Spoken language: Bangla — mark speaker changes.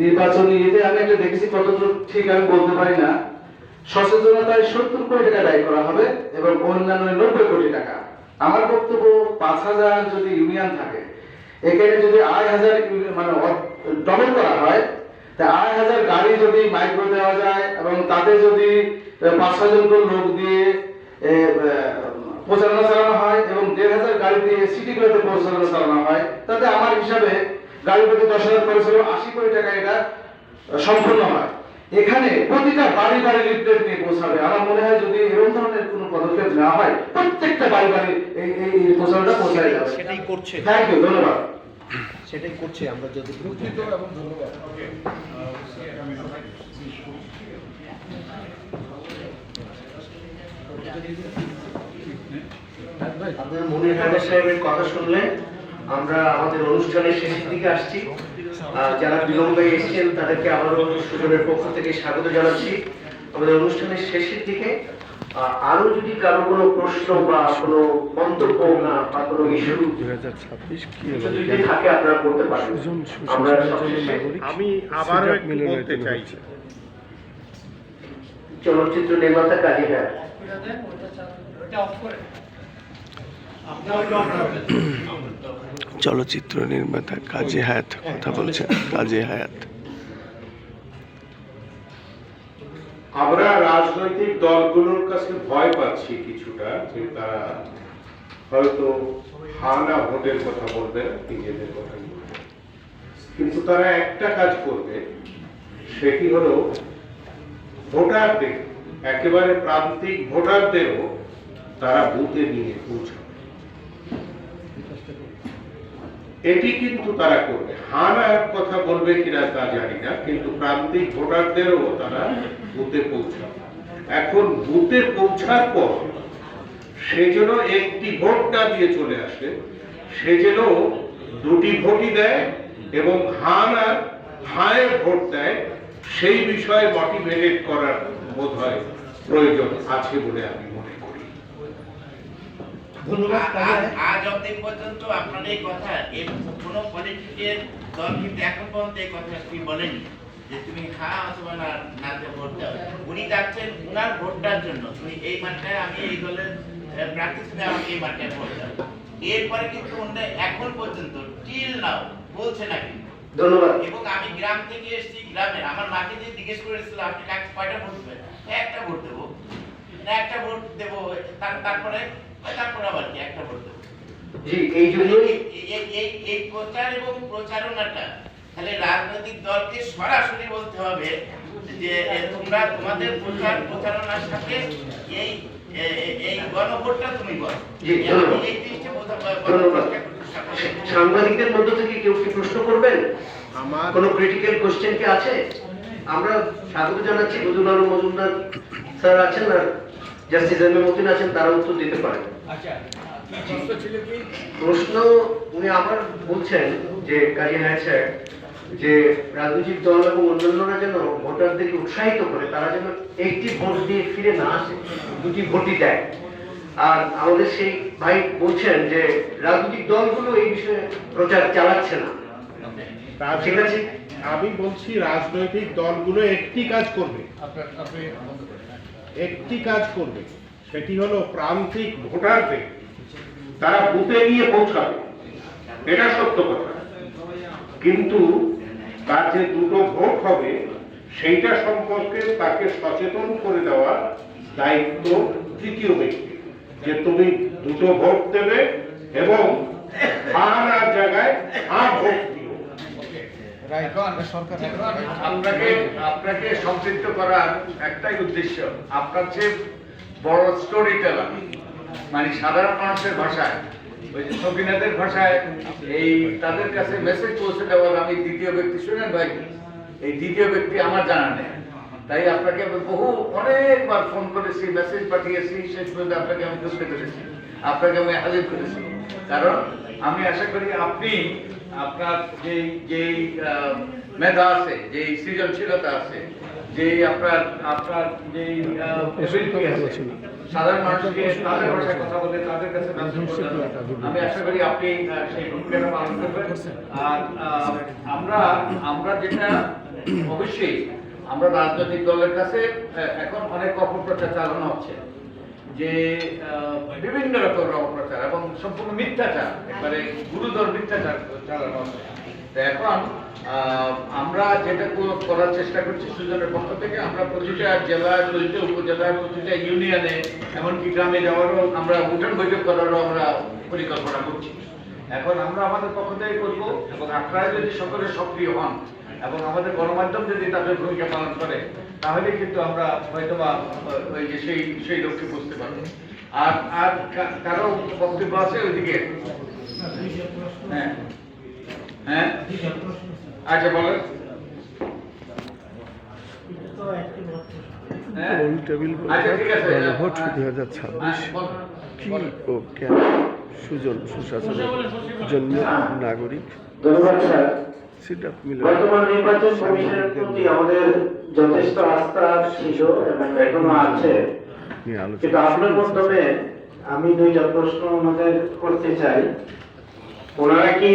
Speaker 1: নির্বাচনী ইয়েতে আমি একটা দেখেছি কতটুকু ঠিক আমি বলতে পারি না। সচেতনতায় সত্তর কোটি টাকা ব্যয় করা হবে এবং অন্যান্য নব্বই কোটি টাকা। আমার বক্তব্য, পাঁচ হাজার যদি ইউনিয়ন থাকে, এখানে যদি আড়াই হাজার মানে ডবল করা হয়, তা আড়াই হাজার গাড়ি যদি মাইক্রো দেওয়া যায় এবং তাতে যদি পাঁচ ছজন করে লোক দিয়ে প্রচারণা চালানো হয় এবং দেড় হাজার গাড়ি দিয়ে সিটিগুলোতে প্রচারণা চালানো হয়, তাতে আমার হিসাবে গাড়ি প্রতি দশ হাজার খরচ হলেও আশি কোটি টাকা এটা সম্পূর্ণ হয়। এখানে প্রতিটা বাড়ি বাড়ি লিফলেট নিয়ে পৌঁছাবে। আমার মনে হয় যদি এরকম ধরনের কোনো পদক্ষেপ না হয় প্রত্যেকটা বাড়ি বাড়ি এই এই প্রচারণা পৌঁছায় যাবে।
Speaker 2: সেটাই করছে।
Speaker 1: থ্যাংক ইউ ধন্যবাদ।
Speaker 2: সেটাই করছে আমরা যতটুকু
Speaker 3: আপনার মনির হায়দার সাহেবের কথা শুনলে আমরা আমাদের অনুষ্ঠানের শেষের দিকে আসছি। আর যারা বিলম্বে এসেছেন তাদেরকে আবারও সুজনের পক্ষ থেকে স্বাগত জানাচ্ছি। আমাদের অনুষ্ঠানের শেষের দিকে আরও যদি কারও কোনো প্রশ্ন বা কোনো মন্তব্য না বা কোনো ইস্যু যদি থাকে আপনারা করতে পারেন। আমরা
Speaker 4: আমি আবারও একটু বলতে চাই।
Speaker 3: চলচ্চিত্র নির্মাতা কাজী হ্যাঁ।
Speaker 5: চলচ্চিত্র নির্মাতা কাজী হায়াত কথা বলছেন, কাজী হায়াত।
Speaker 4: আমরা রাজনৈতিক দলগুলোর কাছে ভয় পাচ্ছি কিছুটা, যে তারা হয়তো হানা ভোটের কথা বলবে নিজেদের কথা বলবে। কিন্তু তারা একটা কাজ করবে, সেটি হলো ভোটারদের, একেবারে প্রান্তিক ভোটারদেরও তারা বুথে নিয়ে পৌঁছাবে। এটি কিন্তু তারা করবে। হানার কথা বলবে কিনা তা জানি না, কিন্তু প্রান্তিক ভোটারদেরও তারা বুথে পৌঁছাবে। এখন বুথে পৌঁছার পর সে যেন একটি ভোট না দিয়ে চলে আসে, সে যেন দুটি ভোটই দেয় এবং হান আর হায়ের ভোট দেয়, সেই বিষয়ে মোটিভেটেড করার বোধ হয় প্রয়োজন আছে বলে আমি মনে করি।
Speaker 2: ধন্যবাদ
Speaker 6: আজ- অব্দি পর্যন্ত আপনার এই কথা এই কোনো পলিটিকের দল কিন্তু এখন পর্যন্ত এই কথা কি বলেনি যে তুমি হ্যাঁ অথবা না নাতে ভোট দাও। উনি যাচ্ছেন উনার ভোটটার জন্য। তুমি এই মাঠটায় আমি এই দলের প্রার্থী হিসেবে আমাকে এই মাঠটায় ভোট দাও। এরপরে কিন্তু উনি এখন পর্যন্ত টিল নাও বলছে না কিন্তু।
Speaker 3: ধন্যবাদ।
Speaker 6: এবং আমি গ্রাম থেকে এসেছি গ্রামে আমার মাকে যে জিজ্ঞেস করেছিল আপনি কাকে কয়টা ভোট দেবেন? "হ্যাঁ, একটা ভোট দেবো। একটা ভোট দেবো। তারপরে তারপরে আবার কি একটা ভোট
Speaker 3: জি এই জন্যই
Speaker 6: এই- এই- এই- এই প্রচার এবং প্রচারণাটা তাহলে রাজনৈতিক দলকে সরাসরি বলতে হবে যে তোমরা তোমাদের প্রচার প্রচারণার সাথে এই এ- এ- এই গণভোটটা তুমি করো
Speaker 3: জি,
Speaker 6: আমি
Speaker 3: ধন্যবাদ।
Speaker 6: এই জিনিসটা বোঝা- বলার
Speaker 3: ধন্যবাদ।
Speaker 6: চেষ্টা করছি সকলকে।
Speaker 3: সাংবাদিকদের মধ্য থেকে কেউ কি প্রশ্ন করবেন
Speaker 4: আমার
Speaker 3: কোনো ক্রিটিক্যাল কোশ্চেন কি আছে আমরা স্বাগত জানাচ্ছি আলম মজুমদার স্যার আছেন আর জাস্টিস মতিন আছেন তারা উত্তর দিতে পারেন প্রশ্ন উনি আবার বলছেন যে কাজী স্যার যে রাজনৈতিক দল এবং অন্যান্যরা যেন ভোটারদেরকে উৎসাহিত করে তারা যেন একটি ভোট দিয়ে ফিরে না আসে দুটি ভোটই দেয়। আর আমাদের সেই ভাই বলছেন যে রাজনৈতিক দলগুলো এই বিষয়ে প্রচার চালাচ্ছে না। ঠিক আছে।
Speaker 4: আমি বলছি রাজনৈতিক দলগুলো একটি কাজ করবে। একটি কাজ করবে, সেটি হলো প্রান্তিক ভোটারদের তারা বুথে নিয়ে পৌঁছাবে। এটা সত্য কথা। কিন্তু তার যে দুটো ভোট হবে, সেইটা সম্পর্কে তাকে সচেতন করে দেওয়ার দায়িত্ব তৃতীয় ব্যক্তি, যে তুমি দুটো ভোট দেবে এবং আর জায়গায় আর ভোট
Speaker 7: আপনাকে আপনাকে সম্পৃক্ত করার একটাই উদ্দেশ্য, আপনার যে বড় স্টোরি টেলার মানে সাধারণ মানুষের ভাষায়, ওই যে সবিনাদের ভাষায় এই তাদের কাছে মেসেজ পৌঁছে দেওয়ার আমি দ্বিতীয় ব্যক্তি, শুনেন ভাই, এই দ্বিতীয় ব্যক্তি আমার জানা নেই। তাই আপনাকে বহু, অনেকবার ফোন করেছি মেসেজ পাঠিয়েছি, শেষ পর্যন্ত আপনাকে আমি ধরতে পেরেছি। আপনাকে আমি হাজির করেছি। কারণ আমি আশা করি আপনি আপনার যেই যেই মেধা আছে যেই সৃজনশীলতা আছে যেই আপনার আপনার আছে, সাধারণ মানুষকে তাদের ভাষায় কথা বলে তাদের কাছে আমি আশা করি আপনি সেই ভূমিকাটা পালন করবেন। আর আমরা আমরা যেটা অবশ্যই আমরা রাজনৈতিক দলের কাছে এখন অনেক অপপ্রচার চালানো হচ্ছে। যে বিভিন্ন রকম অপপ্রচার এবং সম্পূর্ণ মিথ্যাচার এবারে গুরুতর মিথ্যাচার চালানো হচ্ছে এখন আমরা যেটা করার চেষ্টা করছি সুজনের পক্ষ থেকে, আমরা প্রতিটা জেলায়, প্রতিটা উপজেলায়, প্রতিটা ইউনিয়নে, এমনকি গ্রামে যাওয়ারও আমরা উঠান বৈঠক করারও আমরা পরিকল্পনা করছি। এখন আমরা আমাদের পক্ষ থেকে করব, এবং আপনারা যদি সকলে সক্রিয় হন, এবং আমাদের গণমাধ্যম যদি তাদের ভূমিকা পালন করে তাহলে কিন্তু আমরা হয়তো বা ওই যে সেই সেই লক্ষ্যে বুঝতে পারব। আর আর কারও বক্তব্য আছে ওইদিকে? হ্যাঁ। হ্যাঁ? আচ্ছা বলেন। হ্যাঁ?
Speaker 5: গোল টেবিল
Speaker 7: আচ্ছা, ঠিক আছে।
Speaker 5: গণভোট দুই হাজার
Speaker 7: হ্যাঁ,
Speaker 5: ছাব্বিশ
Speaker 7: বলেন।
Speaker 5: কি ও সুজন সুশাসনের জন্য নাগরিক।
Speaker 8: ধন্যবাদ স্যার। বর্তমান নির্বাচন কমিশনের প্রতি আমাদের যথেষ্ট আস্থা ছিল এবং এখনও আছে। কিন্তু আপনার মাধ্যমে আমি দুইটা প্রশ্ন আমাদের করতে চাই। ওনারা কি